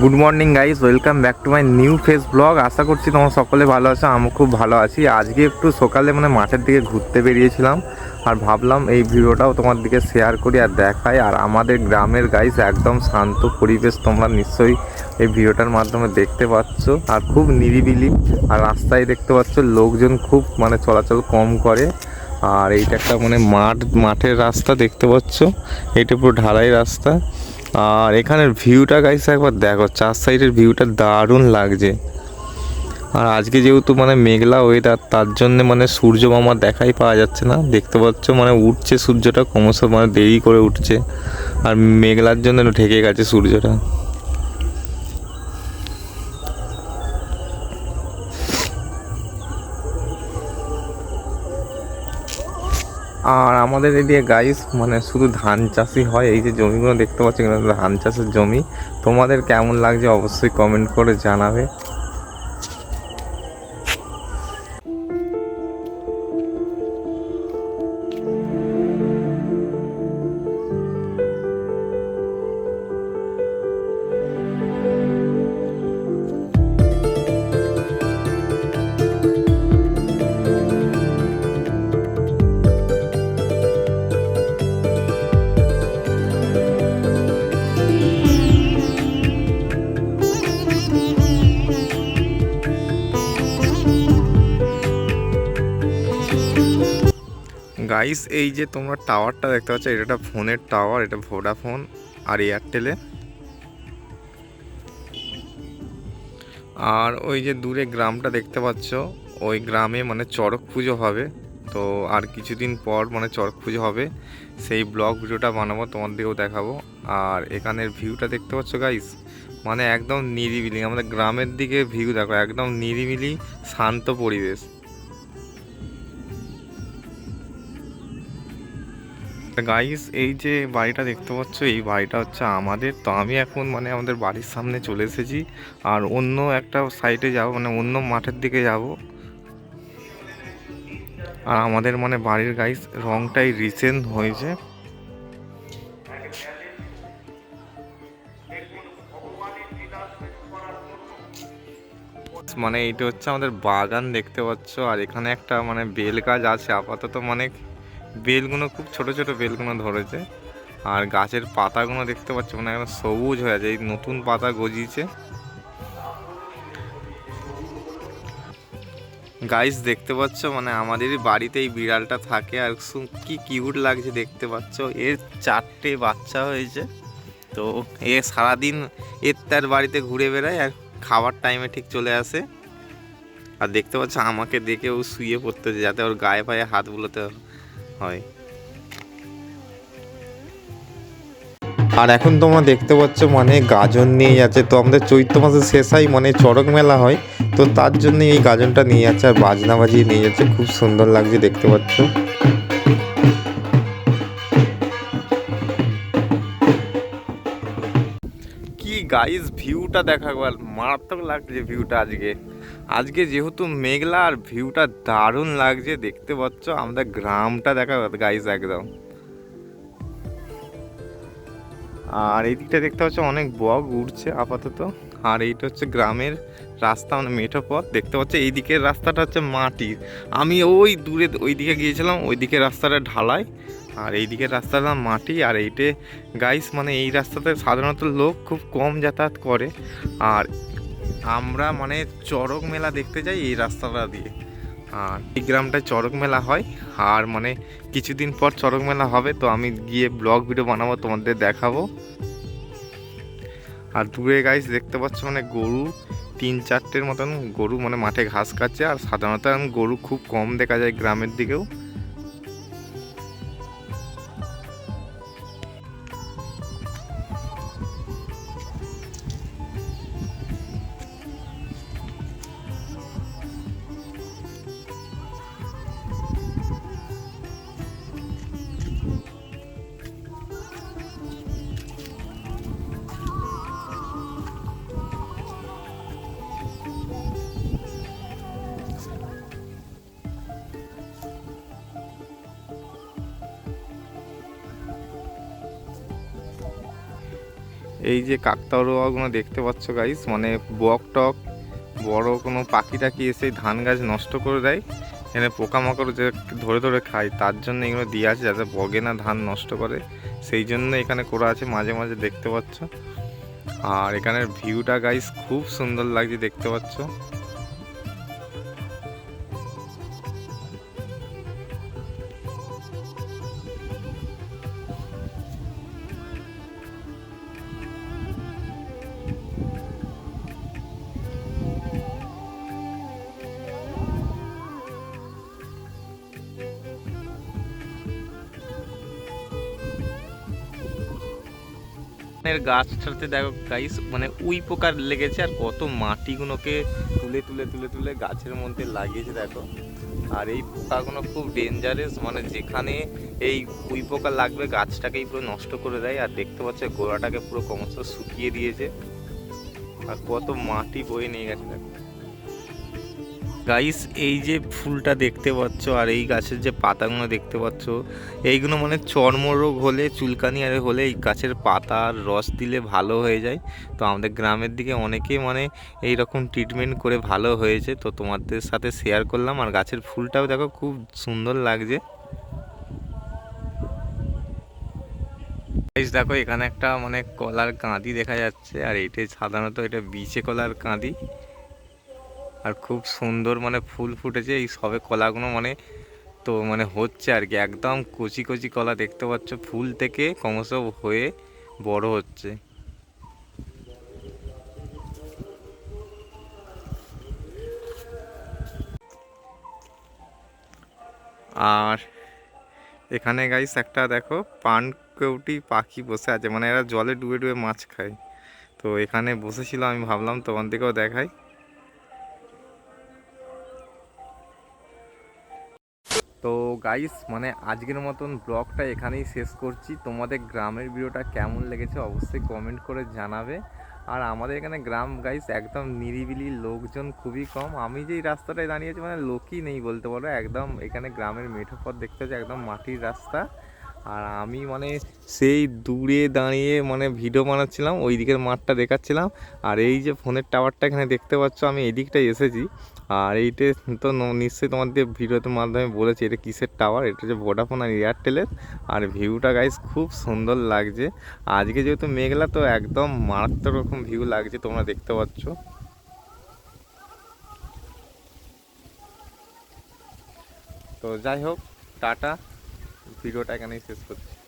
Good morning guys welcome back to my new face blog আশা করছি তোমরা সকলে ভালো আছো আমি খুব ভালো আছি। আজকে একটু সকালে মানে মাঠের দিকে ঘুরতে বেরিয়েছিলাম আর ভাবলাম এই ভিডিওটাও তোমার দিকে শেয়ার করি আর দেখাই। আর আমাদের গ্রামের গাইস একদম শান্ত পরিবেশ তোমরা নিশ্চয়ই এই ভিডিওটার মাধ্যমে দেখতে পাচ্ছ। আর খুব নিরিবিলি আর রাস্তায় দেখতে পাচ্ছ, লোকজন খুব মানে চলাচল কম করে। আর এইটা একটা মানে মাঠ, মাঠের রাস্তা দেখতে পাচ্ছ। এটা পুরো ঢালাই রাস্তা। আর এখানের ভিউটা গাইস একবার দেখো, চার সাইডের ভিউটা দারুণ লাগছে। আর আজকে যেহেতু মানে মেঘলা ওয়েদার তার জন্যে মানে সূর্য মামা দেখাই পাওয়া যাচ্ছে না। দেখতে পাচ্ছ মানে উঠছে সূর্যটা, ক্রমশ মানে দেরি করে উঠছে। আর মেঘলার জন্য ঢেকে গেছে সূর্যটা। আর আমাদের এদিকে গাইস মানে শুধু ধান চাষই হয়, এই যে জমিগুলো দেখতে পাচ্ছি ধান চাষের জমি। তোমাদের কেমন লাগছে অবশ্যই কমেন্ট করে জানাবে। গাইস এই যে তোমরা টাওয়ারটা দেখতে পাচ্ছ, এটা একটা ফোনের টাওয়ার এটা ভোডাফোন আর এয়ারটেলে আর ওই যে দূরে গ্রামটা দেখতে পাচ্ছ, ওই গ্রামে মানে চড়ক পুজো হবে। তো আর কিছুদিন পর মানে চড়ক পুজো হবে। সেই ব্লগ ভিডিওটা বানাবো, তোমাদেরকেও দেখাবো। আর এখানের ভিউটা দেখতে পাচ্ছ গাইস মানে একদম নিরিবিলি, আমাদের গ্রামের দিকে ভিউ দেখো, একদম নিরিবিলি শান্ত পরিবেশ। গাইস এই যে বাড়িটা দেখতে পাচ্ছ, এই বাড়িটা হচ্ছে আমাদের। তো আমি এখন মানে আমাদের বাড়ির সামনে চলে এসেছি। আর অন্য একটা সাইডে যাব মানে অন্য মাঠের দিকে যাব। আর আমাদের মানে বাড়ির গাইস রংটাই রিসেন্ট হয়েছে। মানে এইটা হচ্ছে আমাদের বাগান দেখতে পাচ্ছ। আর এখানে একটা মানে বেল গাছ আছে, আপাতত মানে বেলগুলো খুব ছোট ছোট বেলগুলো ধরেছে। আর গাছের পাতাগুলো দেখতে পাচ্ছ মানে একদম সবুজ হয়ে আছে। এই নতুন পাতা গজিয়েছে। গাইস দেখতে পাচ্ছ মানে আমাদেরই বাড়িতে এই বিড়ালটা থাকে, আর কি কিউট লাগছে দেখতে পাচ্ছ। এর চারটে বাচ্চা হয়েছে। তো এ সারাদিন এর তার বাড়িতে ঘুরে বেড়ায়, আর খাবার টাইমে ঠিক চলে আসে। আর দেখতে পাচ্ছ, আমাকে দেখে ও শুয়ে পড়তেছে, যাতে ওর গায়ে পায়ে হাত বুলোতে হয়। আর এখন তোমরা দেখতে পাচ্ছ মানে গাজন নিয়ে যাচ্ছে। তো আমাদের চৈত্র মাসের শেষাই মানে চড়ক মেলা হয়। তো তার জন্য এই গাজনটা নিয়ে যাচ্ছে আর বাজনা বাজিয়ে নিয়ে যাচ্ছে। খুব সুন্দর লাগছে দেখতে পাচ্ছ। কি গাইস ভিউটা দেখা একবার মারাত্মক লাগছে ভিউটা আজকে। আজকে যেহেতু মেঘলা আর ভিউটা দারুণ লাগছে, দেখতে পাচ্ছ আমাদের গ্রামটা দেখা গাইস একদম। আর এই দিকটা দেখতে পাচ্ছ, অনেক বক উঠছে আপাতত। আর এইটা হচ্ছে গ্রামের রাস্তা মানে মেঠো পথ। দেখতে পাচ্ছ, এই দিকের রাস্তাটা হচ্ছে মাটির আমি ওই দূরে, ওই দিকে গিয়েছিলাম, ওই দিকের রাস্তাটা ঢালাই। আর এই দিকের রাস্তাটা মাটি, আর এইটে গাইস মানে এই রাস্তাতে সাধারণত লোক খুব কম যাতায়াত করে। আর আমরা মানে চড়ক মেলা দেখতে যাই এই রাস্তাটা দিয়ে। আর এই গ্রামটায় চড়ক মেলা হয়। আর মানে কিছুদিন পর চড়ক মেলা হবে, তো আমি গিয়ে ব্লগ ভিডিও বানাবো, তোমাদের দেখাবো। আর দূরে গাইস দেখতে পাচ্ছ মানে গরু, তিন চারটের মতন গরু মানে মাঠে ঘাস খাচ্ছে। আর সাধারণত গরু খুব কম দেখা যায় গ্রামের দিকেও। এই যে কাকতাড়ুয়াগুলো দেখতে পাচ্ছ গাইস মানে বক টক, বড় কোনো পাখি টাকি এসে ধান গাছ নষ্ট করে দেয়, এখানে পোকামাকড় যে ধরে ধরে খায়, তার জন্য এগুলো দিয়ে আছে যাতে বগে না ধান নষ্ট করে। সেই জন্য এখানে করা আছে মাঝে মাঝে দেখতে পাচ্ছ। আর এখানের ভিউটা গাইস খুব সুন্দর লাগছে দেখতে পাচ্ছ। এর গাছটাতে দেখো গাইস মানে উই পোকার লেগেছে আর কত মাটিগুলোকে তুলে তুলে তুলে তুলে গাছের মধ্যে লাগিয়েছে দেখো। আর এই পোকাগুলো খুব ডেঞ্জারাস মানে যেখানে এই উই পোকা লাগবে গাছটাকেই পুরো নষ্ট করে দেয়। আর দেখতে পাচ্ছে গোড়াটাকে পুরো ক্রমশ শুকিয়ে দিয়েছে। আর কত মাটি বয়ে নিয়ে গেছে দেখো। গাইস এই যে ফুলটা দেখতে পাচ্ছ আর এই গাছের যে পাতাগুলো দেখতে পাচ্ছ, এইগুলো মানে চর্মরোগ হলে, চুলকানি আর হলে এই গাছের পাতার রস দিলে ভালো হয়ে যায়। তো আমাদের গ্রামের দিকে অনেকেই মানে এই রকম ট্রিটমেন্ট করে ভালো হয়েছে। তো তোমাদের সাথে শেয়ার করলাম আর গাছের ফুলটাও দেখো খুব সুন্দর লাগছে। গাইস দেখো এখানে একটা মানে কলার কাঁদি দেখা যাচ্ছে আর এটা সাধারণত এটা বিচে কলার কাঁদি। আর খুব সুন্দর মানে ফুল ফুটেছে, এই সবে কলাগুলো মানে তো মানে হচ্ছে আর কি, একদম কচি কচি কলা দেখতে পাচ্ছ, ফুল থেকে ক্রমশ হয়ে বড় হচ্ছে। আর এখানে গাইস একটা দেখো, পান কেউটি পাখি বসে আছে মানে এরা জলে ডুবে ডুবে মাছ খায়। তো এখানে বসেছিল, আমি ভাবলাম তোমার দিকেও দেখাই। গাইস মানে আজকের মতন ব্লগটা এখানেই শেষ করছি। তোমাদের গ্রামের ভিডিওটা কেমন লেগেছে অবশ্যই কমেন্ট করে জানাবে। আর আমাদের এখানে গ্রাম গাইস একদম নিরিবিলি লোকজন খুবই কম। আমি যেই রাস্তাটায় দাঁড়িয়েছি মানে লোকই নেই বলতে পারো। একদম এখানে গ্রামের মেঠো পথ দেখতে হচ্ছে, একদম মাটির রাস্তা। আর আমি মানে সেই দূরে দাঁড়িয়ে মানে ভিডিও বানাচ্ছিলাম, ওই দিকের মাঠটা দেখাচ্ছিলাম। আর এই যে ফোনের টাওয়ারটা এখানে দেখতে পাচ্ছ, আমি এই দিকটায় এসেছি। আর এইটা তো নিশ্চয়ই তোমাদের ভিডিওতে মাধ্যমে বলেছি, এটা কিসের টাওয়ার এটা হচ্ছে ভোডাফোন আর এয়ারটেলের আর ভিউটা গাইস খুব সুন্দর লাগছে। আজকে যেহেতু মেঘলা, তো একদম মারাত্মক রকম ভিউ লাগছে, তোমরা দেখতে পাচ্ছ। তো যাই হোক, টাটা। ভিডিওটা এখানেই শেষ করছি।